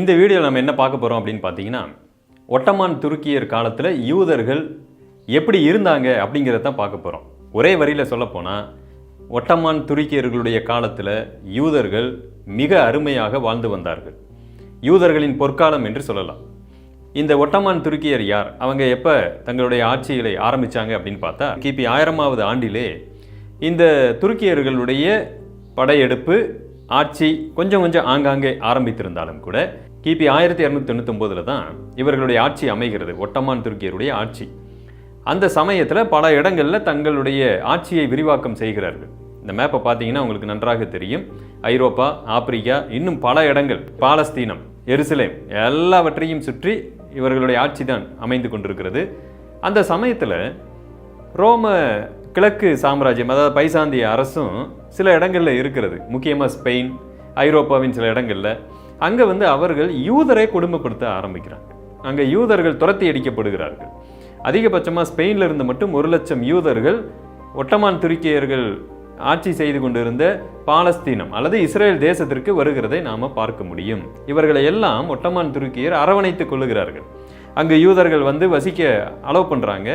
இந்த வீடியோவில் நம்ம என்ன பார்க்க போகிறோம் அப்படின்னு பார்த்தீங்கன்னா ஒட்டமான் துருக்கியர் காலத்தில் யூதர்கள் எப்படி இருந்தாங்க அப்படிங்கிறத தான் பார்க்க போகிறோம் ஒரே வரியில் சொல்லப்போனால் ஒட்டமான் துருக்கியர்களுடைய காலத்தில் யூதர்கள் மிக அருமையாக வாழ்ந்து வந்தார்கள். யூதர்களின் பொற்காலம் என்று சொல்லலாம். இந்த ஒட்டமான் துருக்கியர் யார்? அவங்க எப்போ தங்களுடைய ஆட்சிகளை ஆரம்பித்தாங்க அப்படின்னு பார்த்தா கிபி ஆயிரமாவது ஆண்டிலே இந்த துருக்கியர்களுடைய படையெடுப்பு ஆட்சி கொஞ்சம் கொஞ்சம் ஆங்காங்கே ஆரம்பித்திருந்தாலும் கூட கிபி ஆயிரத்தி இரநூத்தி தொண்ணூத்தொம்போதில் தான் இவர்களுடைய ஆட்சி அமைகிறது ஒட்டமான் துருக்கியருடைய ஆட்சி. அந்த சமயத்தில் பல இடங்களில் தங்களுடைய ஆட்சியை விரிவாக்கம் செய்கிறார்கள். இந்த மேப்பை பார்த்தீங்கன்னா உங்களுக்கு நன்றாக தெரியும். ஐரோப்பா ஆப்பிரிக்கா இன்னும் பல இடங்கள். பாலஸ்தீனம் எருசலேம் எல்லாவற்றையும் சுற்றி இவர்களுடைய ஆட்சி தான் அமைந்து கொண்டிருக்கிறது. அந்த சமயத்தில் ரோம கிழக்கு சாம்ராஜ்யம் அதாவது பைசாந்திய அரசும் சில இடங்களில் இருக்கிறது. முக்கியமாக ஸ்பெயின் ஐரோப்பாவின் சில இடங்களில். அங்கே வந்து அவர்கள் யூதரை கொடுமைப்படுத்த ஆரம்பிக்கிறாங்க. அங்கே யூதர்கள் துரத்தி அடிக்கப்படுகிறார்கள். அதிகபட்சமாக ஸ்பெயினில் இருந்து மட்டும் ஒரு லட்சம் யூதர்கள் ஒட்டமான் துருக்கியர்கள் ஆட்சி செய்து கொண்டிருந்த பாலஸ்தீனம் அல்லது இஸ்ரேல் தேசத்திற்கு வருகிறதை நாம் பார்க்க முடியும். இவர்களை எல்லாம் ஒட்டமான் துருக்கியர் அரவணைத்துக் கொள்ளுகிறார்கள். அங்கு யூதர்கள் வந்து வசிக்க அலோவ் பண்ணுறாங்க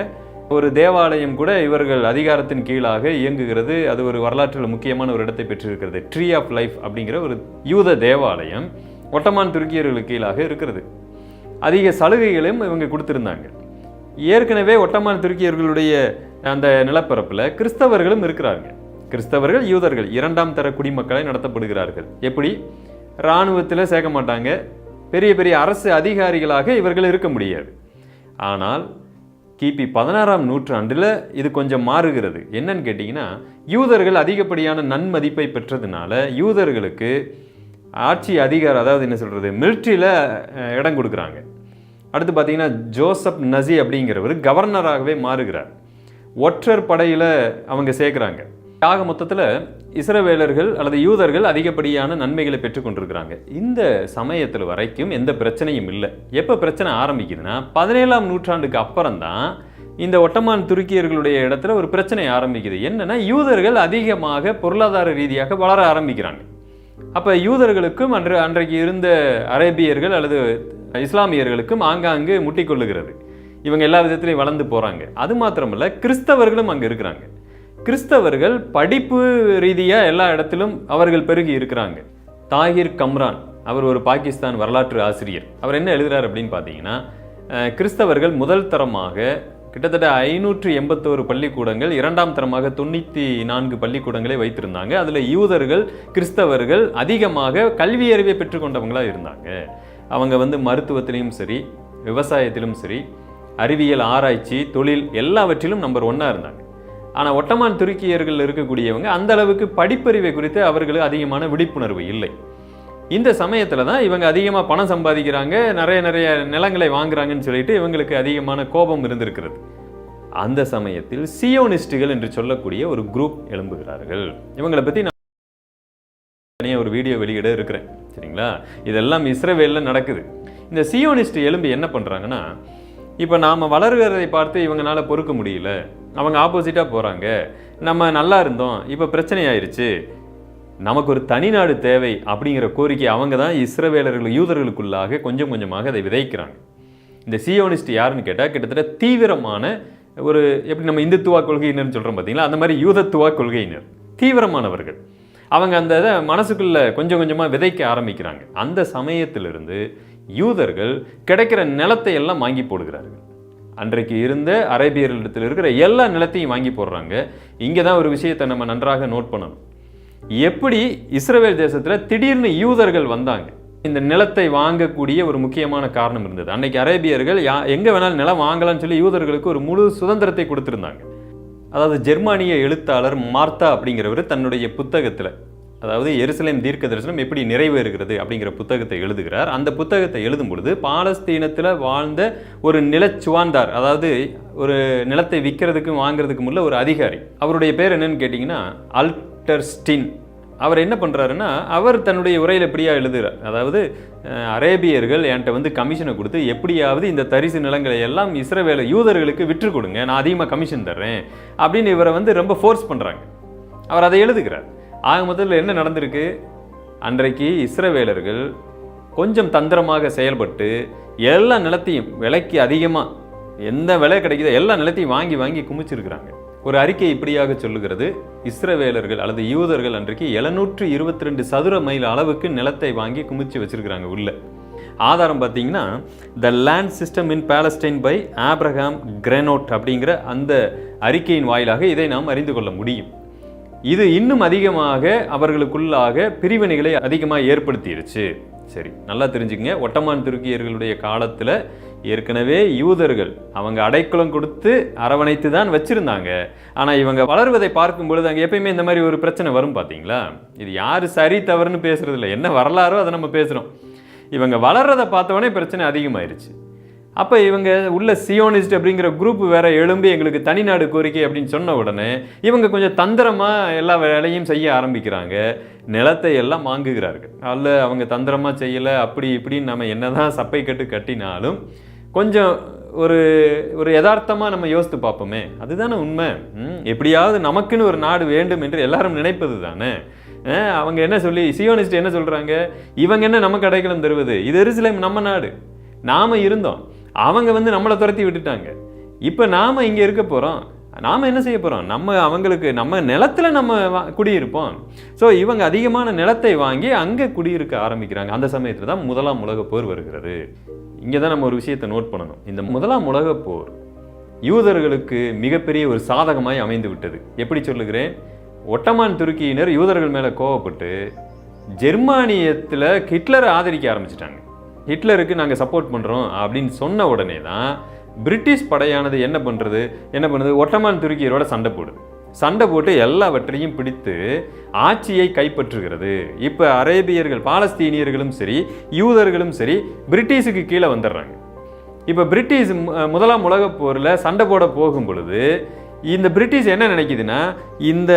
ஒரு தேவாலயம் கூட இவர்கள் அதிகாரத்தின் கீழாக இயங்குகிறது. அது ஒரு வரலாற்றில் முக்கியமான ஒரு இடத்தை பெற்றிருக்கிறது. ட்ரீ ஆஃப் லைஃப் அப்படிங்கிற ஒரு யூத தேவாலயம். ஒட்டமான் துருக்கியர்களுக்கு கீழாக இருக்கிறது. அதிக சலுகைகளையும் இவங்க கொடுத்துருந்தாங்க. ஏற்கனவே ஒட்டமான் துருக்கியர்களுடைய அந்த நிலப்பரப்பில் கிறிஸ்தவர்களும் இருக்கிறாங்க. கிறிஸ்தவர்கள் யூதர்கள் இரண்டாம் தர குடிமக்களை நடத்தப்படுகிறார்கள். எப்படி? இராணுவத்தில் சேர்க்க மாட்டாங்க. பெரிய பெரிய அரசு அதிகாரிகளாக இவர்கள் இருக்க முடியாது. ஆனால் கிபி பதினாறாம் நூற்றாண்டில் இது கொஞ்சம் மாறுகிறது. என்னன்னு கேட்டிங்கன்னா யூதர்கள் அதிகப்படியான நன்மதிப்பை பெற்றதுனால யூதர்களுக்கு ஆட்சி அதிகாரம் அதாவது என்ன சொல்கிறது மிலிட்ரியில் இடம் கொடுக்குறாங்க. அடுத்து பார்த்தீங்கன்னா ஜோசப் நசி அப்படிங்கிறவர் கவர்னராகவே மாறுகிறார். ஒற்றர் படையில் அவங்க சேர்க்குறாங்க. ஆக மொத்தத்தில் இஸ்ரவேலர்கள் அல்லது யூதர்கள் அதிகப்படியான நன்மைகளை பெற்றுக்கொண்டிருக்கிறாங்க இந்த சமயத்தில் வரைக்கும் எந்த பிரச்சனையும் இல்லை. எப்போ பிரச்சனை ஆரம்பிக்குதுன்னா பதினேழாம் நூற்றாண்டுக்கு அப்புறம் தான் இந்த ஒட்டமான் துருக்கியர்களுடைய இடத்துல ஒரு பிரச்சனை ஆரம்பிக்குது. என்னென்னா யூதர்கள் அதிகமாக பொருளாதார ரீதியாக வளர ஆரம்பிக்கிறாங்க. அப்போ யூதர்களுக்கும் அன்று அன்றைக்கு இருந்த அரேபியர்கள் அல்லது இஸ்லாமியர்களுக்கும் ஆங்காங்கு முட்டிக்கொள்ளுகிறது. இவங்க எல்லா விதத்துலையும் வளர்ந்து போகிறாங்க அது மாத்திரமல்ல கிறிஸ்தவர்களும் அங்கே இருக்கிறாங்க. கிறிஸ்தவர்கள் படிப்பு ரீதியாக எல்லா இடத்திலும் அவர்கள் பெருகி இருக்கிறாங்க. தாகிர் கம்ரான் அவர் ஒரு பாகிஸ்தான் வரலாற்று ஆசிரியர். அவர் என்ன எழுதுகிறார் அப்படின்னு பார்த்தீங்கன்னா கிறிஸ்தவர்கள் முதல் தரமாக கிட்டத்தட்ட ஐநூற்று எண்பத்தோரு பள்ளிக்கூடங்கள் இரண்டாம் தரமாக தொண்ணூற்றி நான்கு பள்ளிக்கூடங்களை வைத்திருந்தாங்க. அதில் யூதர்கள் கிறிஸ்தவர்கள் அதிகமாக கல்வி அறிவை பெற்றுக்கொண்டவங்களா இருந்தாங்க. அவங்க வந்து மருத்துவத்திலையும் சரி விவசாயத்திலும் சரி அறிவியல் ஆராய்ச்சி தொழில் எல்லாவற்றிலும் நம்பர் ஒன்னாக இருந்தாங்க. ஆனால் ஒட்டமான் துருக்கியர்கள் இருக்கக்கூடியவங்க அந்த அளவுக்கு படிப்பறிவை குறித்து அவர்களுக்கு அதிகமான விழிப்புணர்வு இல்லை. இந்த சமயத்தில் தான் இவங்க அதிகமாக பணம் சம்பாதிக்கிறாங்க நிறைய நிறைய நிலங்களை வாங்குறாங்கன்னு சொல்லிட்டு இவங்களுக்கு அதிகமான கோபம் இருந்திருக்கிறது. அந்த சமயத்தில் சியோனிஸ்டுகள் என்று சொல்லக்கூடிய ஒரு குரூப் எழும்புகிறார்கள். இவங்களை பற்றி நான் தனியாக ஒரு வீடியோ வெளியிட இருக்கிறேன். சரிங்களா? இதெல்லாம் இஸ்ரேவேலில் நடக்குது. இந்த சியோனிஸ்ட் எலும்பு என்ன பண்ணுறாங்கன்னா இப்போ நாம் வளர்கிறதை பார்த்து இவங்களால பொறுக்க முடியல. அவங்க ஆப்போசிட்டாக போகிறாங்க நம்ம நல்லா இருந்தோம். இப்போ பிரச்சனை ஆயிடுச்சு நமக்கு ஒரு தனிநாடு தேவை அப்படிங்கிற கோரிக்கை அவங்க தான் இஸ்ரவேலர்கள் யூதர்களுக்குள்ளாக கொஞ்சம் கொஞ்சமாக அதை விதைக்கிறாங்க. இந்த சியோனிஸ்ட் யாருன்னு கேட்டால் கிட்டத்தட்ட தீவிரமான ஒரு எப்படி நம்ம இந்துத்துவா கொள்கையினர்னு சொல்கிறோம் பார்த்தீங்களா அந்த மாதிரி யூதத்துவா கொள்கையினர் தீவிரமானவர்கள். அவங்க அந்த இதை மனசுக்குள்ளே கொஞ்சம் கொஞ்சமாக விதைக்க ஆரம்பிக்கிறாங்க. அந்த சமயத்திலிருந்து யூதர்கள் கிடைக்கிற நிலத்தை எல்லாம் வாங்கி போடுகிறார்கள். அன்றைக்கு இருந்த அரேபியர்களிடத்தில் இருக்கிற எல்லா நிலத்தையும் வாங்கி போடுறாங்க. இங்கே தான் ஒரு விஷயத்தை நம்ம நன்றாக நோட் பண்ணணும். எப்படி இஸ்ரவேல் தேசத்தில் திடீர்னு யூதர்கள் வந்தாங்க? இந்த நிலத்தை வாங்கக்கூடிய ஒரு முக்கியமான காரணம் இருந்தது. அன்னைக்கு அரேபியர்கள் யா எங்கே வேணாலும் நிலம் வாங்கலாம்னு சொல்லி யூதர்களுக்கு ஒரு முழு சுதந்திரத்தை கொடுத்துருந்தாங்க. அதாவது ஜெர்மானிய எழுத்தாளர் மார்த்தா அப்படிங்கிறவர் தன்னுடைய புத்தகத்தில் அதாவது எருசலேம் தீர்க்க தரிசனம் எப்படி நிறைவேறுகிறது அப்படிங்கிற புத்தகத்தை எழுதுகிறார். அந்த புத்தகத்தை எழுதும் பொழுது பாலஸ்தீனத்தில் வாழ்ந்த ஒரு நிலச்சுவாந்தார் அதாவது ஒரு நிலத்தை விற்கிறதுக்கும் வாங்குறதுக்கும் உள்ள ஒரு அதிகாரி அவருடைய பேர் என்னன்னு கேட்டிங்கன்னா அல் டெர்ஸ்டின் அவர் என்ன பண்ணுறாருன்னா அவர் தன்னுடைய உரையில் எப்படியா எழுதுகிறார் அதாவது அரேபியர்கள் என்கிட்ட வந்து கமிஷனை கொடுத்து எப்படியாவது இந்த தரிசு நிலங்களை எல்லாம் இஸ்ரவேல யூதர்களுக்கு விற்று கொடுங்க நான் அதிகமாக கமிஷன் தர்றேன் அப்படின்னு இவரை வந்து ரொம்ப ஃபோர்ஸ் பண்ணுறாங்க அவர் அதை எழுதுகிறார். ஆக முதல்ல என்ன நடந்திருக்கு? அன்றைக்கு இஸ்ரவேலர்கள் கொஞ்சம் தந்திரமாக செயல்பட்டு எல்லா நிலத்தையும் விலைக்கு அதிகமாக எந்த விலை கிடைக்குதோ எல்லா நிலத்தையும் வாங்கி வாங்கி குமிச்சிருக்கிறாங்க. ஒரு அறிக்கை இப்படியாக சொல்லுகிறது. இஸ்ரவேலர்கள் அல்லது யூதர்கள் அன்றைக்கு எழுநூற்று இருபத்தி ரெண்டு சதுர மைல் அளவுக்கு நிலத்தை வாங்கி குமிச்சு வச்சிருக்கிறாங்க உள்ள. ஆதாரம் பார்த்தீங்கன்னா the land system in Palestine by Abraham Granott அப்படிங்கிற அந்த அறிக்கையின் வாயிலாக இதை நாம் அறிந்து கொள்ள முடியும். இது இன்னும் அதிகமாக அவர்களுக்குள்ளாக பிரிவினைகளை அதிகமாக ஏற்படுத்திடுச்சு சரி நல்லா தெரிஞ்சுக்கங்க. ஒட்டமான் துருக்கியர்களுடைய காலத்தில் ஏற்கனவே யூதர்கள் அவங்க அடைக்கலம் கொடுத்து அரவணைத்து தான் வச்சுருந்தாங்க. ஆனால் இவங்க வளர்வதை பார்க்கும் பொழுது அங்கே எப்பயுமே இந்த மாதிரி ஒரு பிரச்சனை வரும் பார்த்தீங்களா இது யார் சரி தவறுன்னு பேசுகிறது இல்லை என்ன வரலாறோ அதை நம்ம பேசுகிறோம் இவங்க வளர்றதை பார்த்தவொடனே பிரச்சனை அதிகமாயிருச்சு. அப்போ இவங்க உள்ள சியோனிஸ்ட் அப்படிங்கிற குரூப் வேற எழும்பி எங்களுக்கு தனிநாடு கோரிக்கை அப்படின்னு சொன்ன உடனே இவங்க கொஞ்சம் தந்திரமாக எல்லா வேலையும் செய்ய ஆரம்பிக்கிறாங்க. நிலத்தை எல்லாம் வாங்குகிறார்கள். அல்ல அவங்க தந்திரமாக செய்யலை அப்படி இப்படின்னு நம்ம என்னதான் சப்பை கட்டு கட்டினாலும் கொஞ்சம் ஒரு ஒரு யதார்த்தமாக நம்ம யோசித்து பார்ப்போமே. அதுதானே உண்மை. ம், எப்படியாவது நமக்குன்னு ஒரு நாடு வேண்டும் என்று எல்லாரும் நினைப்பது தானே. அவங்க என்ன சொல்லி சியோனிஸ்ட் என்ன சொல்கிறாங்க இவங்க என்ன நமக்கு அடைக்கலம் தருவது? இது எருசலேம் நம்ம நாடு. நாம் இருந்தோம். அவங்க வந்து நம்மளை துரத்தி விட்டுட்டாங்க. இப்போ நாம இங்கே இருக்க போகிறோம் நாம் என்ன செய்ய போகிறோம் நம்ம அவங்களுக்கு நம்ம நிலத்துல நம்ம குடியிருப்போம். ஸோ இவங்க அதிகமான நிலத்தை வாங்கி அங்கே குடியிருக்க ஆரம்பிக்கிறாங்க. அந்த சமயத்தில் தான் முதலாம் உலகப் போர் வருகிறது. இங்கே தான் நம்ம ஒரு விஷயத்தை நோட் பண்ணணும். இந்த முதலாம் உலகப் போர் யூதர்களுக்கு மிகப்பெரிய ஒரு சாதகமாய் அமைந்து விட்டது. எப்படி சொல்லுகிறேன்? ஒட்டமான் துருக்கியினர் யூதர்கள் மேலே கோவப்பட்டு ஜெர்மானியத்தில் ஹிட்லரை ஆதரிக்க ஆரம்பிச்சிட்டாங்க. ஹிட்லருக்கு நாங்கள் சப்போர்ட் பண்ணுறோம் அப்படின்னு சொன்ன உடனே தான் பிரிட்டிஷ் படையானது என்ன பண்ணுறது என்ன பண்ணுது? ஒட்டமான் துருக்கியரோட சண்டை போடுது சண்டை போட்டு எல்லாவற்றையும் பிடித்து ஆட்சியை கைப்பற்றுகிறது. இப்போ அரேபியர்கள் பாலஸ்தீனியர்களும் சரி யூதர்களும் சரி பிரிட்டிஷுக்கு கீழே வந்துடுறாங்க. இப்போ பிரிட்டிஷ் மு- முதலாம் உலகப் போரில் சண்டை போட போகும் பொழுது இந்த பிரிட்டிஷ் என்ன நினைக்குதுன்னா இந்த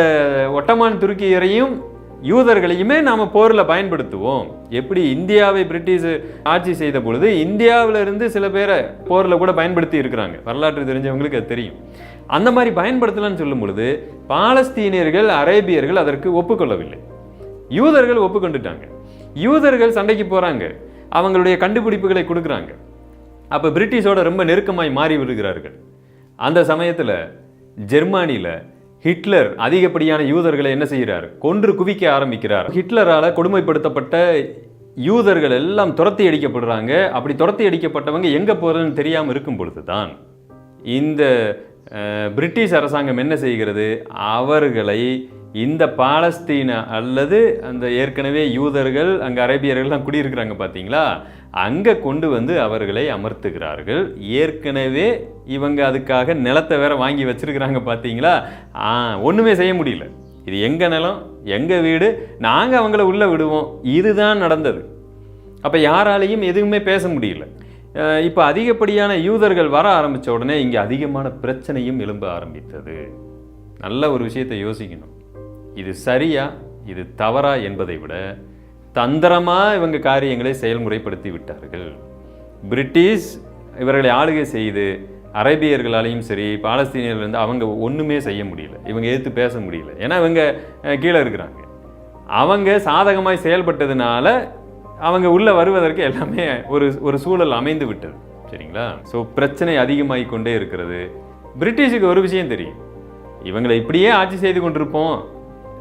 ஒட்டமான் துருக்கியரையும் யூதர்களையுமே நாம் போரில் பயன்படுத்துவோம். எப்படி இந்தியாவை பிரிட்டிஷ் ஆட்சி செய்த பொழுது இந்தியாவிலிருந்து சில பேரை போரில் கூட பயன்படுத்தி இருக்கிறாங்க. வரலாற்று தெரிஞ்சவங்களுக்கு அது தெரியும். அந்த மாதிரி பயன்படுத்தலாம்னு சொல்லும் பொழுது பாலஸ்தீனியர்கள் அரேபியர்கள் அதற்கு ஒப்புக்கொள்ளவில்லை. யூதர்கள் ஒப்புக்கொண்டுட்டாங்க. யூதர்கள் சண்டைக்கு போகிறாங்க அவங்களுடைய கண்டுபிடிப்புகளை கொடுக்குறாங்க. அப்போ பிரிட்டிஷோட ரொம்ப நெருக்கமாய் மாறி விடுகிறார்கள். அந்த சமயத்தில் ஜெர்மானியில் ஹிட்லர் அதிகப்படியான யூதர்களை என்ன செய்கிறார்? கொன்று குவிக்க ஆரம்பிக்கிறார். ஹிட்லரால் கொடுமைப்படுத்தப்பட்ட யூதர்கள் எல்லாம் துரத்தி அடிக்கப்படுறாங்க. அப்படி துரத்தி அடிக்கப்பட்டவங்க எங்கே போகிறதுன்னு தெரியாமல் இருக்கும் பொழுது தான் இந்த பிரிட்டிஷ் அரசாங்கம் என்ன செய்கிறது? அவர்களை இந்த பாலஸ்தீன அல்லது அந்த ஏற்கனவே யூதர்கள் அங்கே அரேபியர்கள்லாம் குடியிருக்கிறாங்க பார்த்தீங்களா அங்கே கொண்டு வந்து அவர்களை அமர்த்துகிறார்கள். ஏற்கனவே இவங்க அதுக்காக நிலத்தை வேற வாங்கி வச்சிருக்கிறாங்க பார்த்தீங்களா ஒன்றுமே செய்ய முடியல. இது எங்கள் நிலம் எங்கள் வீடு நாங்கள் அவங்கள உள்ளே விடுவோம். இதுதான் நடந்தது. அப்போ யாராலையும் எதுவுமே பேச முடியல. இப்போ அதிகப்படியான யூதர்கள் வர ஆரம்பித்த உடனே இங்கே அதிகமான பிரச்சனையும் எழும்ப ஆரம்பித்தது. நல்ல ஒரு விஷயத்தை யோசிக்கணும். இது சரியா இது தவறா என்பதை விட தந்திரமாக இவங்க காரியங்களை செயல்முறைப்படுத்தி விட்டார்கள். பிரிட்டிஷ் இவர்களை ஆளுகை செய்து அரேபியர்களாலையும் சரி பாலஸ்தீனியர்லேருந்து அவங்க ஒன்றுமே செய்ய முடியல. இவங்க எதிர்த்து பேச முடியல. ஏன்னா இவங்க கீழே இருக்கிறாங்க. அவங்க சாதகமாய் செயல்பட்டதுனால அவங்க உள்ளே வருவதற்கு எல்லாமே ஒரு ஒரு சூழல் அமைந்து விட்டது. சரிங்களா? ஸோ பிரச்சனை அதிகமாகி கொண்டே இருக்கிறது. பிரிட்டிஷுக்கு ஒரு விஷயம் தெரியும். இவங்களை இப்படியே ஆட்சி செய்து கொண்டிருப்போம்.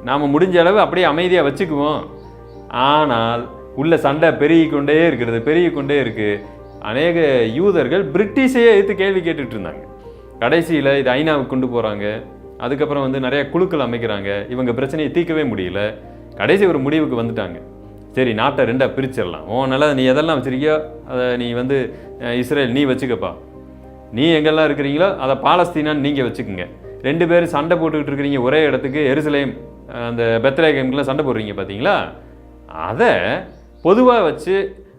நாம் முடிஞ்ச அளவு அப்படியே அமைதியாக வச்சுக்குவோம். ஆனால் உள்ள சண்டை பெருகி கொண்டே இருக்கிறது பெருகி கொண்டே அநேக யூதர்கள் பிரிட்டிஷையே எடுத்து கேள்வி கேட்டுட்டு இருந்தாங்க. கடைசியில் இது ஐநாவுக்கு கொண்டு போகிறாங்க அதுக்கப்புறம் வந்து நிறைய குழுக்கள் அமைக்கிறாங்க. இவங்க பிரச்சனையை தீர்க்கவே முடியல. கடைசி ஒரு முடிவுக்கு வந்துட்டாங்க. சரி நாட்டை ரெண்டாக பிரிச்சிடலாம். உன் நல்லா நீ எதெல்லாம் வச்சிருக்கியோ அதை நீ வந்து இஸ்ரேல் நீ வச்சுக்கப்பா. நீ எங்கெல்லாம் இருக்கிறீங்களோ அதை பாலஸ்தீனான்னு நீங்கள் வச்சுக்கோங்க. ரெண்டு பேரும் சண்டை போட்டுக்கிட்டு இருக்கிறீங்க ஒரே இடத்துக்கு. எருசலேம் அந்த பெத்லேகம்க்குலாம் சண்டை போடுறீங்க பார்த்தீங்களா அதை பொதுவாக வச்சு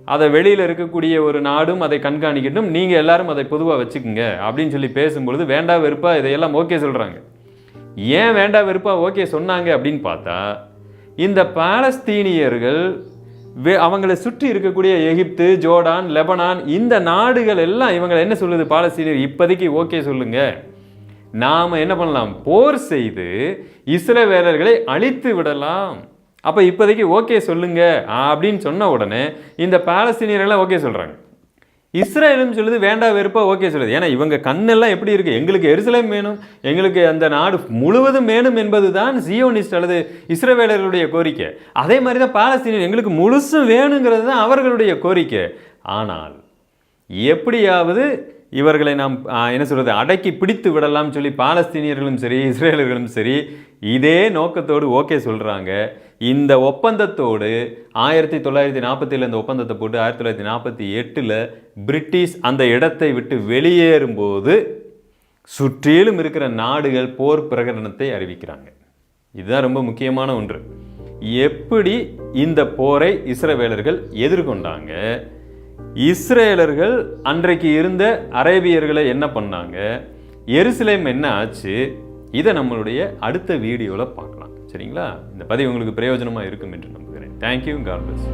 அதை வெளியில் இருக்கக்கூடிய ஒரு நாடும் அதை கண்காணிக்கட்டும். நீங்கள் எல்லாரும் அதை பொதுவாக வச்சுக்கோங்க அப்படின்னு சொல்லி பேசும்பொழுது வேண்டா வெறுப்பா இதையெல்லாம் ஓகே சொல்கிறாங்க ஏன் வேண்டா வெறுப்பா ஓகே சொன்னாங்க அப்படின்னு பார்த்தா இந்த பாலஸ்தீனியர்கள் வே- அவங்களை சுற்றி இருக்கக்கூடிய எகிப்து ஜோர்டான் லெபனான் இந்த நாடுகள் எல்லாம் இவங்களை என்ன சொல்லுது பாலஸ்தீனியர்? இப்போதைக்கு ஓகே சொல்லுங்க. நாம் என்ன பண்ணலாம்? போர் செய்து இஸ்ரவேலர்களை அழித்து விடலாம். அப்போ இப்போதைக்கு ஓகே சொல்லுங்க அப்படின்னு சொன்ன உடனே இந்த பாலஸ்தீனியர்கள்லாம் ஓகே சொல்கிறாங்க இஸ்ரேலும் சொல்லுது வேண்டாம் வெறுப்பாக ஓகே சொல்லுது. ஏன்னா இவங்க கண்ணெல்லாம் எப்படி இருக்குது எங்களுக்கு எருசலேம் வேணும் எங்களுக்கு அந்த நாடு முழுவதும் வேணும் என்பது தான் சியோனிஸ்ட் அல்லது இஸ்ரேவேலர்களுடைய கோரிக்கை. அதே மாதிரி தான் பாலஸ்தீனியர் எங்களுக்கு முழுசும் வேணுங்கிறது தான் அவர்களுடைய கோரிக்கை. ஆனால் எப்படியாவது இவர்களை நாம் என்ன சொல்கிறது அடக்கி பிடித்து விடலாம்னு சொல்லி பாலஸ்தீனியர்களும் சரி இஸ்ரேலர்களும் சரி இதே நோக்கத்தோடு ஓகே சொல்கிறாங்க இந்த ஒப்பந்தத்தோடு ஆயிரத்தி தொள்ளாயிரத்தி நாற்பத்தில இந்த ஒப்பந்தத்தை போட்டு ஆயிரத்தி தொள்ளாயிரத்தி நாற்பத்தி எட்டில் பிரிட்டிஷ் அந்த இடத்தை விட்டு வெளியேறும்போது சுற்றிலும் இருக்கிற நாடுகள் போர் பிரகடனத்தை அறிவிக்கிறாங்க. இதுதான் ரொம்ப முக்கியமான ஒன்று. எப்படி இந்த போரை இஸ்ரவேலர்கள் எதிர்கொண்டாங்க? இஸ்ரேலர்கள் அன்றைக்கு இருந்த அரேபியர்களை என்ன பண்ணாங்க? எருசலேம் என்ன ஆச்சு? இதை நம்மளுடைய அடுத்த வீடியோவில் பார்க்கலாம். சரிங்களா? இந்த பதிவு உங்களுக்கு பிரயோஜனமாக இருக்கும் என்று நம்புகிறேன். Thank you God plus